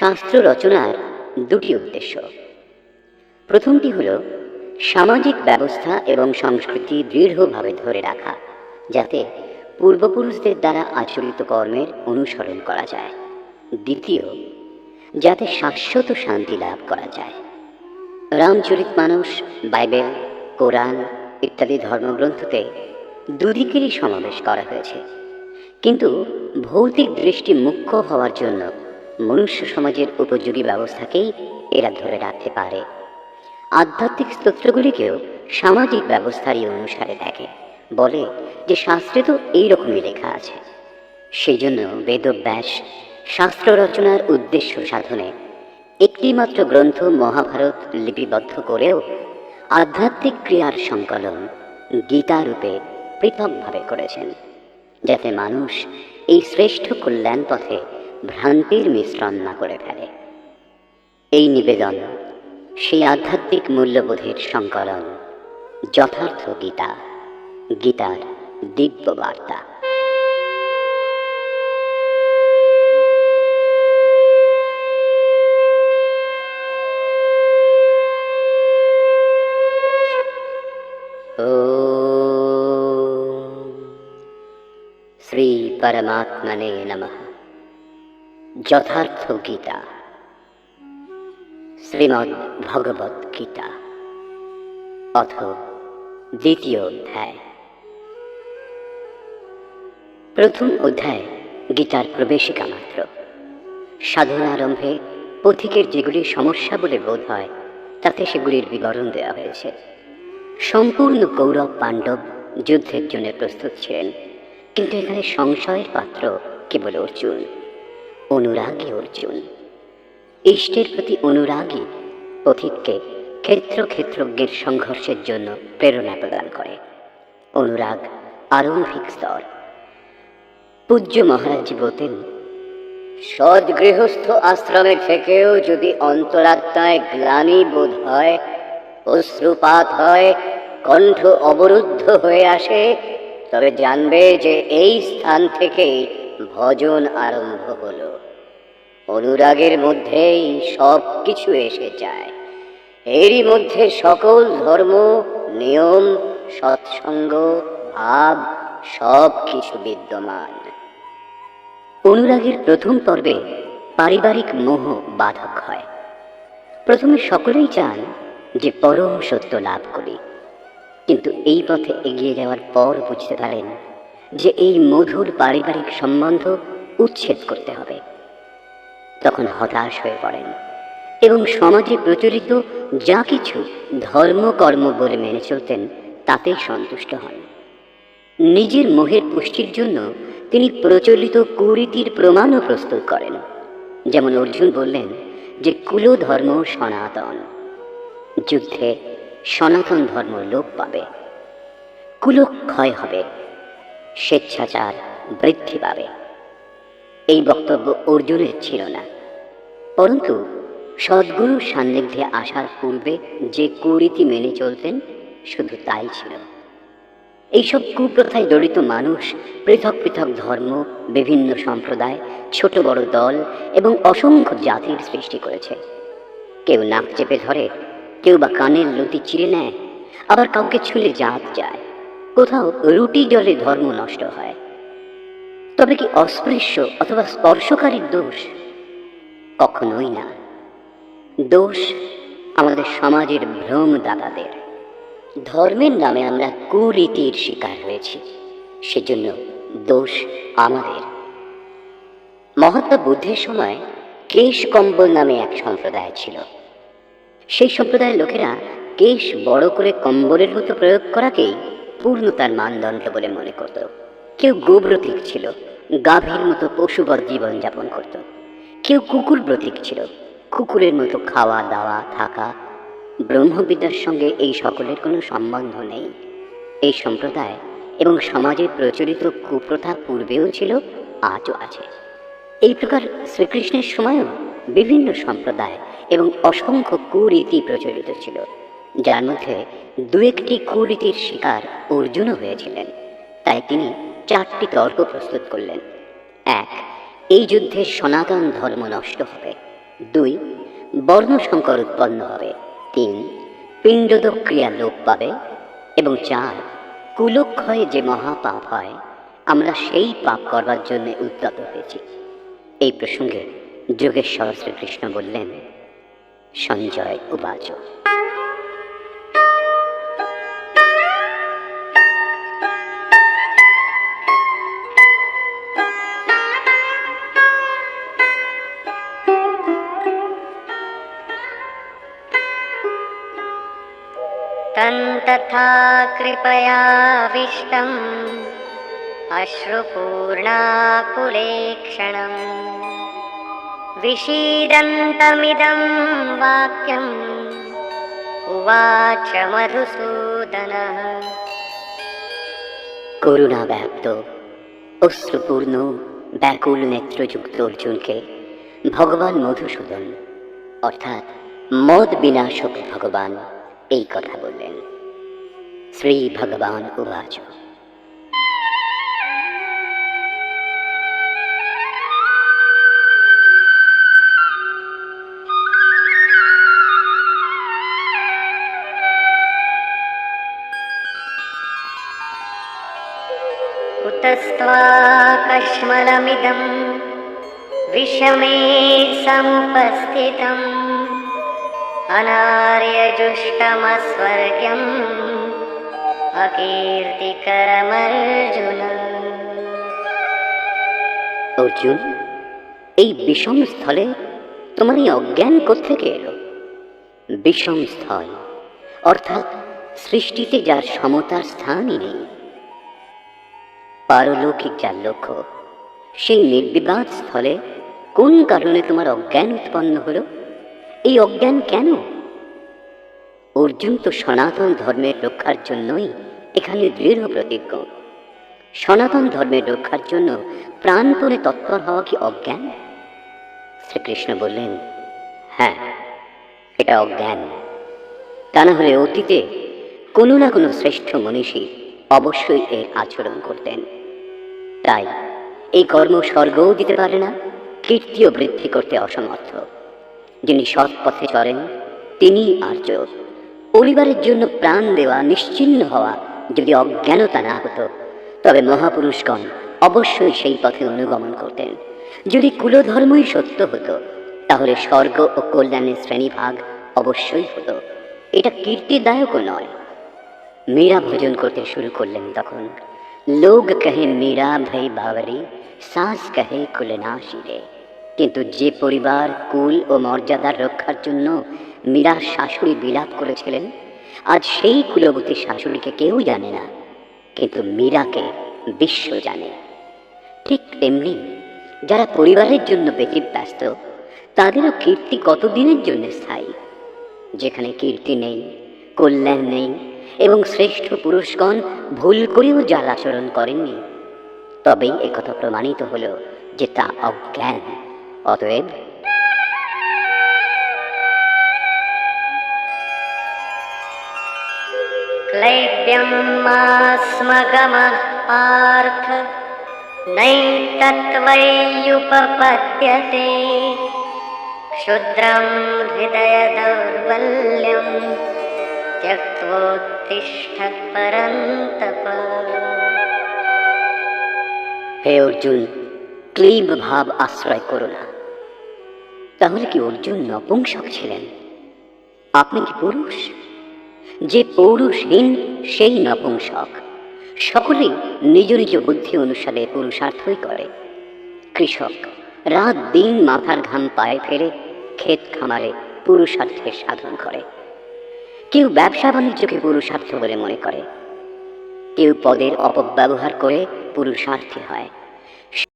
শাস্ত্র রচনার দুটি উদ্দেশ্য। প্রথমটি হল, সামাজিক ব্যবস্থা এবং সংস্কৃতি দৃঢ়ভাবে ধরে রাখা, যাতে পূর্বপুরুষদের দ্বারা আচরিত কর্মের অনুসরণ করা যায়। দ্বিতীয়, যাতে শাশ্বত শান্তি লাভ করা যায়। রামচরিত মানুষ, বাইবেল, কোরআন ইত্যাদি ধর্মগ্রন্থতে দুদিকেরই সমাবেশ করা হয়েছে। কিন্তু ভৌতিক দৃষ্টি মুখ্য হওয়ার জন্য মনুষ্য সমাজের উপযোগী ব্যবস্থাকেই এরা ধরে রাখতে পারে। আধ্যাত্মিক স্তোত্রগুলিকেও সামাজিক ব্যবস্থারই অনুসারে দেখে। বলে যে শাস্ত্রে তো এইরকমই লেখা আছে। সেই জন্য বেদব্যাস শাস্ত্র রচনার উদ্দেশ্য সাধনে একটিমাত্র গ্রন্থ মহাভারত লিপিবদ্ধ করেও আধ্যাত্মিক ক্রিয়ার সংকলন গীতা রূপে পৃথকভাবে করেছেন, যাতে মানুষ এই শ্রেষ্ঠ কল্যাণ পথে ভ্রান্তির মিশ্রণ না করে ফেলে। এই নিবেদন সেই আধ্যাত্মিক মূল্যবোধের সংকলন, যথার্থ গীতা, গীতার দিব্য বার্তা ॐ শ্রীপরমাত্মনে নমঃ যথার্থ গীতা শ্রীমদ্ ভগবত গীতা। অথ দ্বিতীয় অধ্যায়। প্রথম অধ্যায়, গীতার প্রবেশিকা মাত্র। সাধনারম্ভে পথিকের যেগুলি সমস্যা বলে বোধ হয়, তাতে সেগুলির বিবরণ দেওয়া হয়েছে। সম্পূর্ণ কৌরব পাণ্ডব যুদ্ধের জন্য প্রস্তুত ছিলেন, কিন্তু এখানে সংশয়ের পাত্র কেবল অর্জুন। অনুরাগী অর্জুন। ইষ্টের প্রতি অনুরাগী পথিককে ক্ষেত্র ক্ষেত্রজ্ঞের সংঘর্ষের জন্য প্রেরণা প্রদান করে। অনুরাগ আরম্ভিক স্তর। পূজ্য মহারাজ বলতেন সৎ গৃহস্থ আশ্রমে থেকেও যদি অন্তরাত্মায় গ্লানি বোধ হয়, অশ্রুপাত হয়, কণ্ঠ অবরুদ্ধ হয়ে আসে, তবে জানবে যে এই স্থান থেকেই ভজন আরম্ভ হলো। অনুরাগের মধ্যেই সব কিছু এসে যায়। এরই মধ্যে সকল ধর্ম, নিয়ম, সৎসঙ্গ, ভাব সব কিছু বিদ্যমান। অনুরাগের প্রথম পর্বে পারিবারিক মোহ বাধক হয়। প্রথমে সকলেই চান যে পরম সত্য লাভ করি। কিন্তু এই পথে এগিয়ে যাওয়ার পর বুঝতে পারেন যে এই মধুর পারিবারিক সম্বন্ধ উচ্ছেদ করতে হবে। তখন হতাশ হয়ে পড়েন এবং সমাজে প্রচলিত যা কিছু ধর্ম, কর্ম বলে মেনে চলতেন তাতেই সন্তুষ্ট হন। নিজের মোহের পুষ্টির জন্য তিনি প্রচলিত কুরীতির প্রমাণও প্রস্তুত করেন। যেমন অর্জুন বললেন যে, কুলধর্ম সনাতন। যুদ্ধে সনাতন ধর্ম লোপ পাবে। কুলক্ষয় হবে। স্বেচ্ছাচার বৃদ্ধি পাবে। এই বক্তব্য অর্জুনের ছিল না। পরন্তু সদ্গুরুর সান্নিধ্যে আসার পূর্বে যে কুরীতি মেনে চলতেন, শুধু তাই ছিল। এইসব কুপ্রথায় জড়িত মানুষ পৃথক পৃথক ধর্ম, বিভিন্ন সম্প্রদায়, ছোট বড় দল এবং অসংখ্য জাতির সৃষ্টি করেছে। কেউ নাক চেপে ধরে, কেউ বা কানের লতি চিরে নেয়, আবার কাউকে ছুলে জাত যায়। কোথাও রুটি জলে ধর্ম নষ্ট হয়। তবে কি অস্পৃশ্য অথবা স্পর্শকারীর দোষ? কখনোই না। দোষ আমাদের সমাজের ভ্রমদাতাদের। ধর্মের নামে আমরা কুরীতির শিকার হয়েছি। সেজন্য দোষ আমাদের। মহাত্মা বুদ্ধের সময় কেশ কম্বল নামে এক সম্প্রদায় ছিল। সেই সম্প্রদায়ের লোকেরা কেশ বড় করে কম্বলের মতো প্রয়োগ করাকেই পূর্ণতার মানদণ্ড বলে মনে করত। কেউ গোব্রতিক ছিল গাভীর মতো পশুবৎ জীবন যাপন করত। কেউ কুকুর প্রতীক ছিল কুকুরের মতো খাওয়া, দাওয়া, থাকা। ব্রহ্মবিদ্যার সঙ্গে এই সকলের কোনো সম্বন্ধ নেই। এই সম্প্রদায় এবং সমাজে প্রচলিত কুপ্রথা পূর্বেও ছিল, আজও আছে। এই প্রকার শ্রীকৃষ্ণের সময়ও বিভিন্ন সম্প্রদায় এবং অসংখ্য কুরীতি প্রচলিত ছিল। যার মধ্যে দু একটি কুরীতির শিকার অর্জুনও হয়েছিলেন। তাই তিনি চারটি তর্ক প্রস্তুত করলেন। এক, এই যুদ্ধে সনাতন ধর্ম নষ্ট হবে। দুই বর্ণ সংকর উৎপন্ন হবে। তিন পিণ্ডদ ক্রিয়া লোপ পাবে। এবং চার, কুলক্ষয়ে যে মহাপাপ হয়, আমরা সেই পাপ করবার জন্য উদ্যত হয়েছি। এই প্রসঙ্গে যোগেশ্বর শ্রীকৃষ্ণ বললেন, সঞ্জয় উবাচ तन्तथा कृपयाविष्टम् अश्रुपूर्णाकुलेक्षणम् विषीदन्तमिदं वाक्यम् उवाच मधुसूदनः করুণা ব্যাপ্ত অশ্রুপূর্ণ ব্যাকুল নেত্রযুক্ত অর্জুনকে ভগবান মধুসূদন অর্থাৎ মদ বিনাশক ভগবান এই কথা বললেন श्रीभगवान् उवाच। उतस्त्वाकस्मरमिदं विषमे समुपस्थितम्। अनार्यजुष्टमस्वर्गम् অর্জুন এই বিষম স্থলে তোমার এই অজ্ঞান কোথেকে এলো বিষম স্থল অর্থাৎ সৃষ্টিতে যার সমতার স্থানই নেই পারলৌকিক যার লক্ষ্য সেই নির্বিবাদ স্থলে কোন কারণে তোমার অজ্ঞান উৎপন্ন হলো এই অজ্ঞান কেন অর্জুন তো সনাতন ধর্মের রক্ষার জন্যই এখানে দৃঢ় প্রতিজ্ঞ। সনাতন ধর্মের রক্ষার জন্য প্রাণপণে তৎপর হওয়া কি অজ্ঞান? শ্রীকৃষ্ণ বললেন হ্যাঁ এটা অজ্ঞান। তা না হলে অতীতে কোনো না কোনো শ্রেষ্ঠ মনীষী অবশ্যই এর আচরণ করতেন। তাই এই কর্ম স্বর্গও দিতে পারে না, কীর্তিও বৃদ্ধি করতে অসমর্থ। যিনি সৎ পথে চলেন, তিনি আর্য। পরিবারের জন্য প্রাণ দেওয়া নিশ্চিন্ন হওয়া যদি অজ্ঞানতা না হতো, তবে মহাপুরুষগণ অবশ্যই সেই পথে অনুগমন করতেন। যদি কুলধর্মই সত্য হতো, তাহলে স্বর্গ ও কল্যাণের শ্রেণীভাগ অবশ্যই হতো। এটা কীর্তিদায়কও নয়। মীরা ভোজন করতে শুরু করলেন তখন। লোক কহে, মীরা ভাই বাবরি, সাস কহে কুলনাশি রে কিন্তু যে পরিবার, কুল ও মর্যাদার রক্ষার জন্য মীরার শাশুড়ি বিলাপ করেছিলেন, আজ সেই কুলবতী শাশুড়িকে কেউ জানে না। কিন্তু মীরাকে বিশ্ব জানে। ঠিক তেমনি যারা পরিবারের জন্য বেশি ব্যস্ত তাদেরও কীর্তি কতদিনের জন্য স্থায়ী? যেখানে কীর্তি নেই, কল্যাণ নেই এবং শ্রেষ্ঠ পুরুষগণ ভুল করেও যার আচরণ করেননি। তবেই একথা প্রমাণিত হলো যে তা অজ্ঞান। অতএব क्लैब्यं मास्मगमः पार्थ नैतत्त्वय्युपपद्यते क्षुद्रं हृदयदौर्बल्यं त्यक्त्वोत्तिष्ठ परन्तप হে অর্জুন ক্লীব ভাব আশ্রয় করো না তাহলে কি অর্জুন নপুংসক ছিলেন? আপনি কি পুরুষ? যে পৌরুষহীন, সেই নপুংসক। সকলেই নিজ নিজ বুদ্ধি অনুসারে পুরুষার্থই করে। কৃষক, রাত দিন মাথার ঘাম পায়ে ফেলে ক্ষেত খামারে পুরুষার্থের সাধন করে। কেউ ব্যবসা বাণিজ্যকে পুরুষার্থ বলে মনে করে। কেউ পদের অপব্যবহার করে পুরুষার্থী হয়।